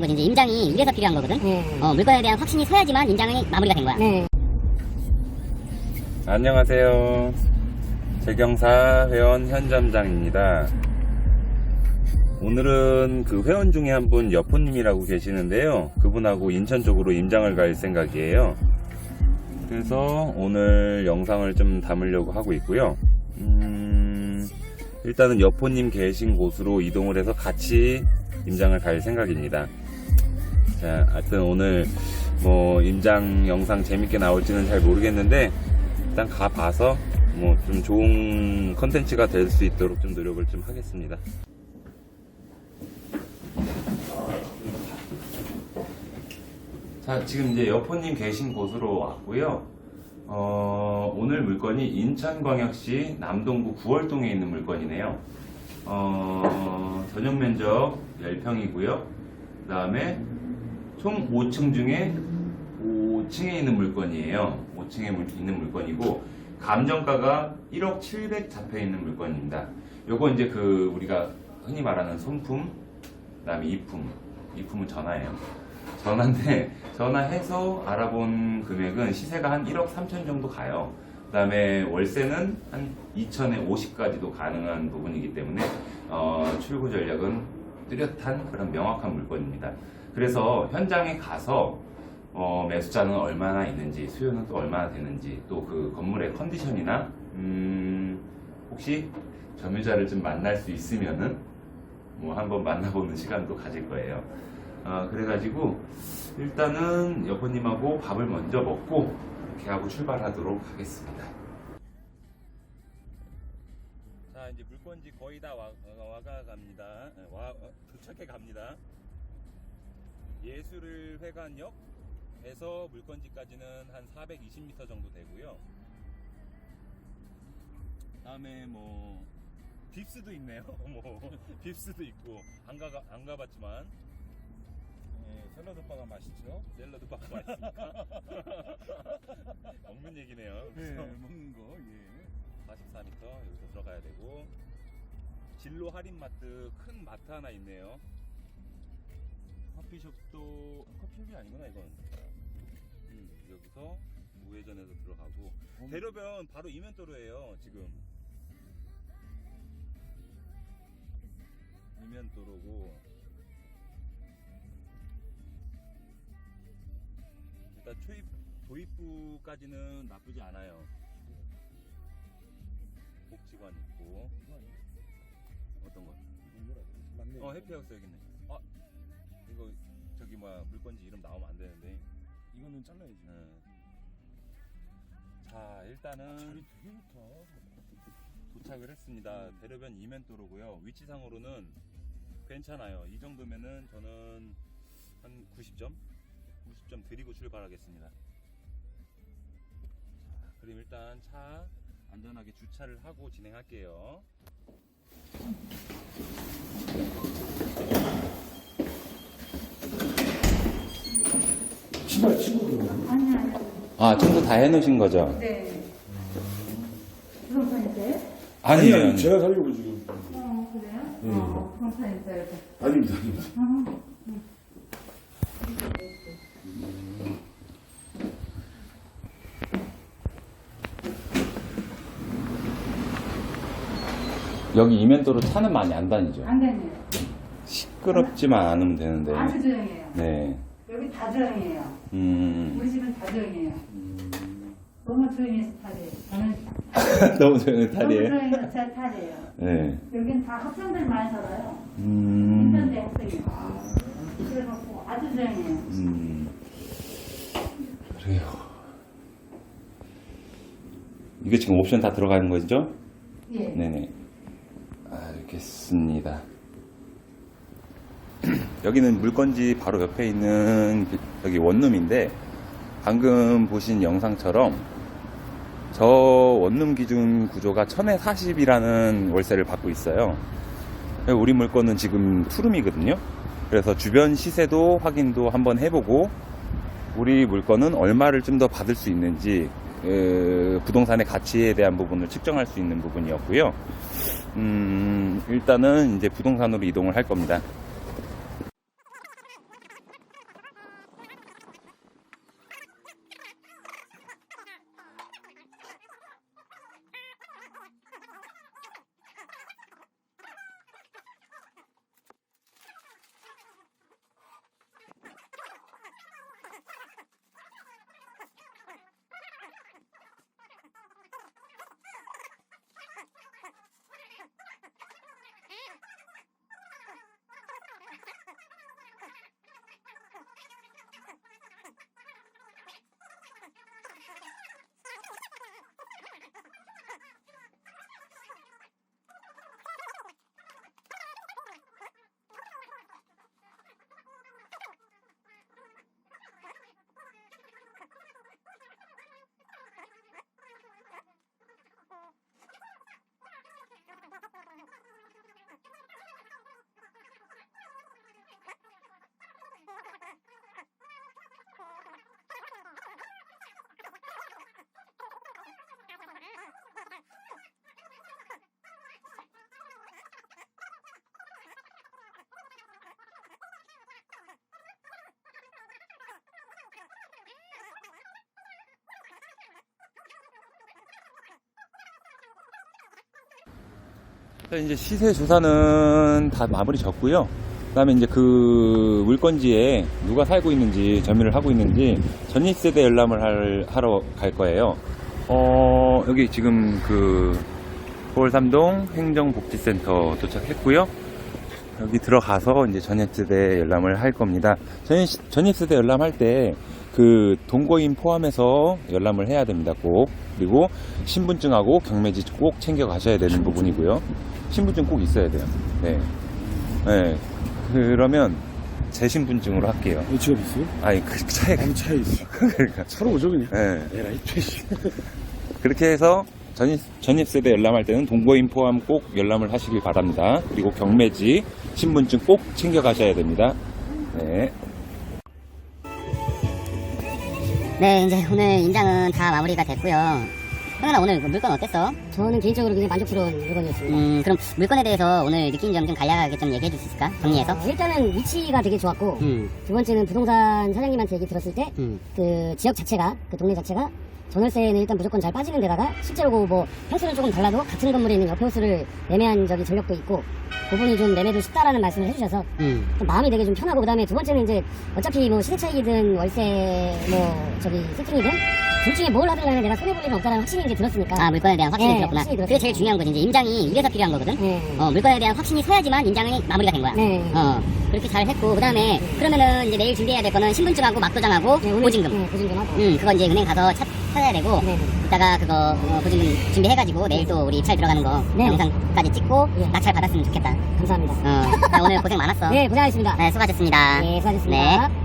거지. 이제 임장이 이래서 필요한 거거든. 네. 어, 물건에 대한 확신이 서야지만 임장이 마무리가 된 거야. 네. 안녕하세요. 재경사 회원 현점장입니다. 오늘은 그 회원 중에 한 분 여포님이라고 계시는데요. 그분하고 인천 쪽으로 임장을 갈 생각이에요. 그래서 오늘 영상을 좀 담으려고 하고 있고요. 음, 일단은 여포님 계신 곳으로 이동을 해서 같이 임장을 갈 생각입니다. 자, 하여튼 오늘 뭐 임장 영상 재밌게 나올지는 잘 모르겠는데 일단 가봐서 뭐 좀 좋은 컨텐츠가 될 수 있도록 좀 노력을 좀 하겠습니다. 자, 지금 이제 여포님 계신 곳으로 왔고요. 어, 오늘 물건이 인천광역시 남동구 구월동에 있는 물건이네요. 어, 전용 면적 10평이고요. 그 다음에 총 5층 중에 5층에 있는 물건이에요. 5층에 있는 물건이고 감정가가 1억 700 잡혀 있는 물건입니다. 요거 이제 그 우리가 흔히 말하는 손품, 그다음에 이품, 이품은 전화예요. 전화인데 전화해서 알아본 금액은 시세가 한 1억 3천 정도 가요. 그다음에 월세는 한 2천에 50까지도 가능한 부분이기 때문에 어, 출구 전략은 뚜렷한 그런 명확한 물건입니다. 그래서 현장에 가서 어, 매수자는 얼마나 있는지 수요는 또 얼마나 되는지 또 그 건물의 컨디션이나 음, 혹시 점유자를 좀 만날 수 있으면은 뭐 한번 만나보는 시간도 가질 거예요. 아, 그래가지고 일단은 여포님하고 밥을 먼저 먹고 이렇게 하고 출발하도록 하겠습니다. 자 이제 물건지 거의 다 와, 가 갑니다. 와 도착해 갑니다. 예술을 회관역에서 물건지까지는 한 420m 정도 되고요. 다음에 뭐 빕스도 있네요. 뭐 빕스도 있고 안가안 가봤지만 예, 샐러드 바가 맛있죠? 샐러드 바가 맛있으니까 먹는 얘기네요. 예, 그래서 먹는 거, 예. 44m 여기서 들어가야 되고 진로 할인 마트 큰 마트 하나 있네요. 커피숍도 커피숍이 아니구나 이건. 음, 여기서 우회전해서 들어가고 음. 대로변 바로 이면도로예요 지금. 이면도로고 일단 초입 도입부까지는 나쁘지 않아요. 복지관 있고 이거? 어떤 거? 맞네. 어 해피하우스 여기 있네. 아 이거 저기 뭐야 물건지 이름 나오면 안 되는데. 이거는 잘라야지. 응. 자 일단은 자리 되게 좋다. 도착을 했습니다. 대로변 이면도로고요. 위치상으로는 괜찮아요. 이 정도면은 저는 한 90점, 90점 드리고 출발하겠습니다. 자, 그럼 일단 차 안전하게 주차를 하고 진행할게요. 신발 친구들. 아니, 아니. 아, 청소 다 해놓으신 거죠? 네. 부동산인데요? 아니, 아니, 제가 살려고 지금. 어, 그래요? 네. 어, 부동산인데요. 아닙니다, 아닙니다. 여기 이면도로 차는 많이 안 다니죠? 안 되네요. 시끄럽지만 않으면 되는데. 아주 조용해요. 네. 여기 다 조용해요. 음. 우리 집은 다 조용해요. 너무 조용해서 탈이에요. 저는 너무 조용해 너무 탈이에요? 조용해서 제 탈이에요. 네. 여긴 다 학생들 많이 살아요. 음. 인천대 학생이. 그래갖고 아주 조용해요. 음. 그래요. 이게 지금 옵션 다 들어가는 거죠? 예. 네네. 알겠습니다. 여기는 물건지 바로 옆에 있는 비- 여기 원룸인데 방금 보신 영상처럼 저 원룸 기준 구조가 1000에 40이라는 월세를 받고 있어요. 우리 물건은 지금 투룸이거든요. 그래서 주변 시세도 확인도 한번 해보고 우리 물건은 얼마를 좀 더 받을 수 있는지 그 부동산의 가치에 대한 부분을 측정할 수 있는 부분이었고요. 음, 일단은 이제 부동산으로 이동을 할 겁니다. 이제 시세 조사는 다 마무리 졌고요. 그다음에 이제 그 물건지에 누가 살고 있는지 점유를 하고 있는지 전입 세대 열람을 할, 하러 갈 거예요. 어 여기 지금 그 서울삼동 행정복지센터 도착했고요. 여기 들어가서 이제 전입세대 열람을 할 겁니다. 전입, 전입세대 열람할 때 그 동거인 포함해서 열람을 해야 됩니다. 꼭. 그리고 신분증하고 경매지 꼭 챙겨 가셔야 되는 부분이고요. 신분증 꼭 있어야 돼요. 네. 네. 그러면 제 신분증으로 할게요. 이 직업 있어요? 아니, 그 차에, 아무 차에 있어. 그러니까. 차로 오죠 그냥. 네. 에라이 퇴시. 그렇게 해서 전입, 전입세대 열람할 때는 동거인 포함 꼭 열람을 하시길 바랍니다. 그리고 경매지, 신분증 꼭 챙겨 가셔야 됩니다. 네. 네, 이제 오늘 인장은 다 마무리가 됐고요. 형아 오늘 그 물건 어땠어? 저는 개인적으로 굉장히 만족스러운 물건이었습니다. 음, 그럼 물건에 대해서 오늘 느낀 점 좀 간략하게 좀 얘기해 줄 수 있을까? 정리해서? 어, 일단은 위치가 되게 좋았고 음, 두 번째는 부동산 사장님한테 얘기 들었을 때그 음, 지역 자체가 그 동네 자체가 전월세는 일단 무조건 잘 빠지는 데다가 실제로 그뭐 평수는 조금 달라도 같은 건물에 있는 옆에 호수를 매매한 적이 전력도 있고 그분이 좀 매매도 쉽다라는 말씀을 해주셔서 음. 좀 마음이 되게 좀 편하고 그다음에 두 번째는 이제 어차피 뭐 시세 차익이든 월세 뭐 저기 세팅이든 둘 중에 뭘 하든 간에 내가 손해 볼 일은 없다는 확신이 이제 들었으니까 아, 물건에 대한 확신이 네, 들었구나. 확신이 그게. 제일 중요한 거지. 이제 임장이 이래서 필요한 거거든? 네. 어, 물건에 대한 확신이 서야지만 인장이 마무리가 된 거야. 네. 어, 그렇게 잘 했고, 그 다음에, 그러면은 이제 내일 준비해야 될 거는 신분증하고 막도장하고 네, 오늘- 보증금. 네, 보증금 하고 음, 그거 이제 은행 가서 찾, 찾아야 되고, 네, 네. 이따가 그거 어, 보증금 준비해가지고 내일 또 우리 입찰 들어가는 거 네. 영상까지 찍고 예. 낙찰 받았으면 좋겠다. 감사합니다. 어, 자, 오늘 고생 많았어. 네 고생하셨습니다. 네, 수고하셨습니다. 네 수고하셨습니다. 네.